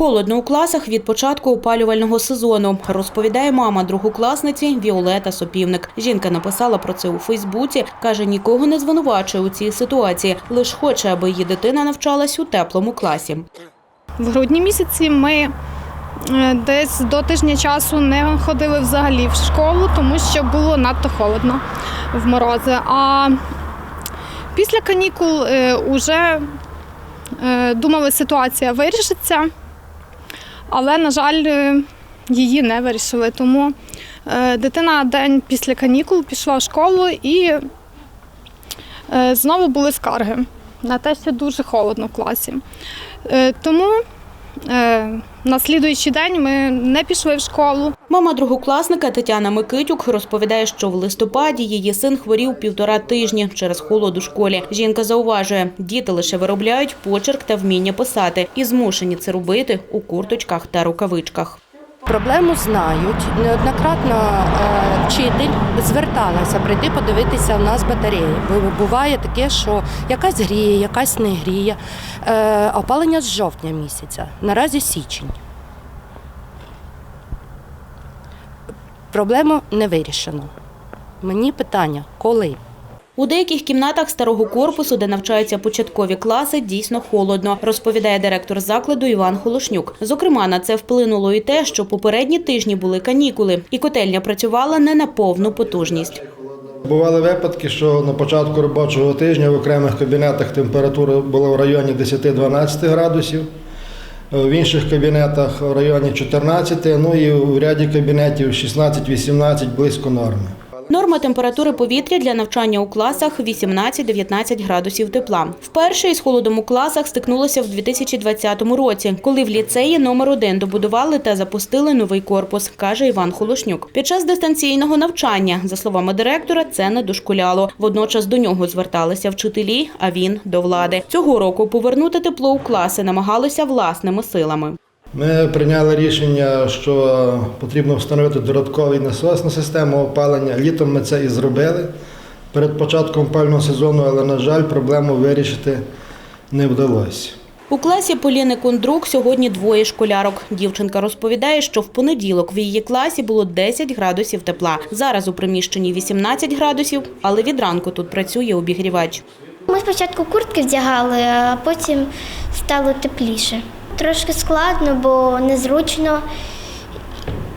Холодно у класах від початку опалювального сезону, розповідає мама другокласниці Віолета Сопівник. Жінка написала про це у Фейсбуці. каже, нікого не звинувачує у цій ситуації, лише хоче, аби її дитина навчалась у теплому класі. В грудні місяці ми е, десь до тижня часу не ходили взагалі в школу, тому що було надто холодно в морози. А після канікул вже думали, ситуація вирішиться, але, на жаль, е, її не вирішили. Тому е, дитина день після канікул пішла в школу і е, знову були скарги на те, що дуже холодно в класі. Тому на слідуючий день ми не пішли в школу. Мама другокласника Тетяна Микитюк розповідає, що в листопаді її син хворів півтора тижні через холод у школі. Жінка зауважує, діти лише виробляють почерк та вміння писати і змушені це робити у курточках та рукавичках. Проблему знають. Неоднократно е, вчитель зверталася прийти подивитися в нас батареї. Буває таке, що якась гріє, якась не гріє. Е, Опалення з жовтня місяця, наразі січень. Проблему не вирішено. Мені питання, коли? У деяких кімнатах старого корпусу, де навчаються початкові класи, дійсно холодно, розповідає директор закладу Іван Холошнюк. Зокрема, на це вплинуло і те, що попередні тижні були канікули, і котельня працювала не на повну потужність. Бували випадки, що на початку робочого тижня в окремих кабінетах температура була в районі 10-12 градусів, в інших кабінетах в районі 14, ну і в ряді кабінетів 16-18 близько норми. Норма температури повітря для навчання у класах 18-19 градусів тепла. Вперше із холодом у класах стикнулося в 2020 році, коли в ліцеї номер 1 добудували та запустили новий корпус, каже Іван Холошнюк. Під час дистанційного навчання, за словами директора, це не дошкуляло. Водночас до нього зверталися вчителі, а він до влади. Цього року повернути тепло у класи намагалися власними силами. Ми прийняли рішення, що потрібно встановити додатковий насос на систему опалення. Літом ми це і зробили перед початком опального сезону, але, на жаль, проблему вирішити не вдалося. У класі Поліни Кундрук сьогодні двоє школярок. Дівчинка розповідає, що в понеділок в її класі було 10 градусів тепла. Зараз у приміщенні 18 градусів, але від ранку тут працює обігрівач. Ми спочатку куртки вдягали, а потім стало тепліше. Трошки складно, бо незручно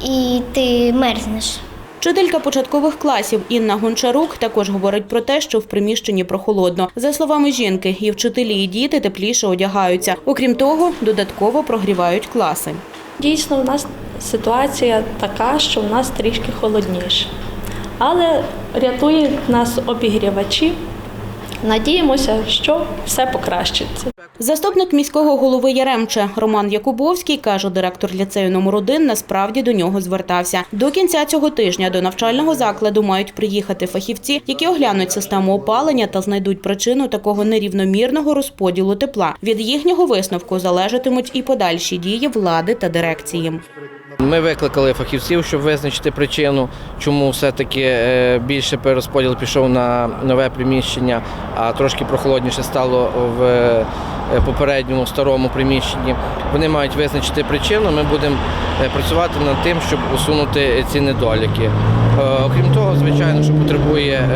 і ти мерзнеш. Вчителька початкових класів Інна Гончарук також говорить про те, що в приміщенні прохолодно. За словами жінки, і вчителі, і діти тепліше одягаються. Окрім того, додатково прогрівають класи. Дійсно, у нас ситуація така, що у нас трішки холодніше. Але рятують нас обігрівачі. Надіємося, що все покращиться. Заступник міського голови Яремче Роман Якубовський каже, директор ліцею номер 1 насправді до нього звертався. До кінця цього тижня до навчального закладу мають приїхати фахівці, які оглянуть систему опалення та знайдуть причину такого нерівномірного розподілу тепла. Від їхнього висновку залежатимуть і подальші дії влади та дирекції. Ми викликали фахівців, щоб визначити причину, чому все-таки е, більше перерозподіл пішов на нове приміщення, а трошки прохолодніше стало в е, попередньому старому приміщенні. Вони мають визначити причину. Ми будемо е, працювати над тим, щоб усунути ці недоліки. Окрім того, звичайно, що потребує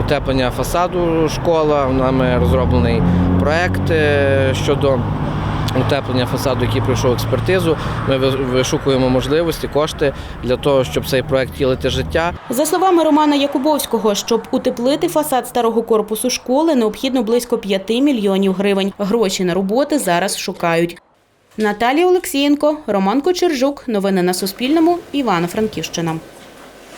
утеплення фасаду школа. Нами розроблений проект щодо. Утеплення фасаду, який пройшов експертизу, ми вишукуємо можливості, кошти для того, щоб цей проект тілити життя. За словами Романа Якубовського, щоб утеплити фасад старого корпусу школи, необхідно близько 5 мільйонів гривень. Гроші на роботи зараз шукають. Наталія Олексієнко, Роман Кочержук. Новини на Суспільному. Івано-Франківщина.